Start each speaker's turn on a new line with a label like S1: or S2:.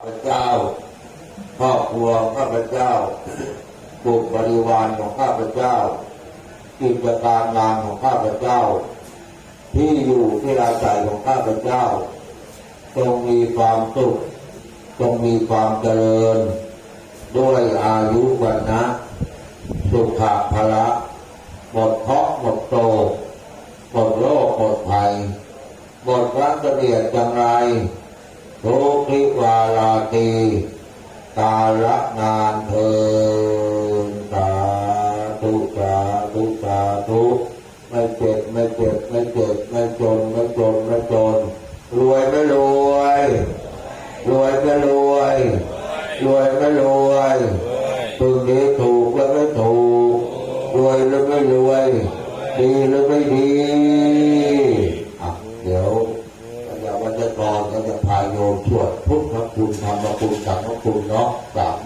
S1: ข้าพเจ้าครอบครัวข้าพเจ้าบุตรบริวารของข้าพเจ้ากิจการงานของข้าพเจ้า ที่อยู่ที่อาศัยของข้าพเจ้าจงมีความสุขจงมีความเจริญ ด้วยอายุวันนะ สุขะพละหมดเคราะห์หมดโศกหมดโรคหมดภัยหมดรักเกียดจังไร ทุกิวาลาตีกาละนานเทินสาธุสาธุสาธุไม่เจ็บไม่เจ็บไม่เจ็บไม่จนไม่จนไม่จนรวยไม่รวยรวยไม่รวยรวยไม่รวยตึงนี้ถูกแล้วไม่ถูกรวยหรือไม่รวยดีหรือไม่ดีอะเดี๋ยว พระยาวัจกรก็จะพา โยมสวดพุทธคุณธรรมคุณสังฆคุณเนาะกราบ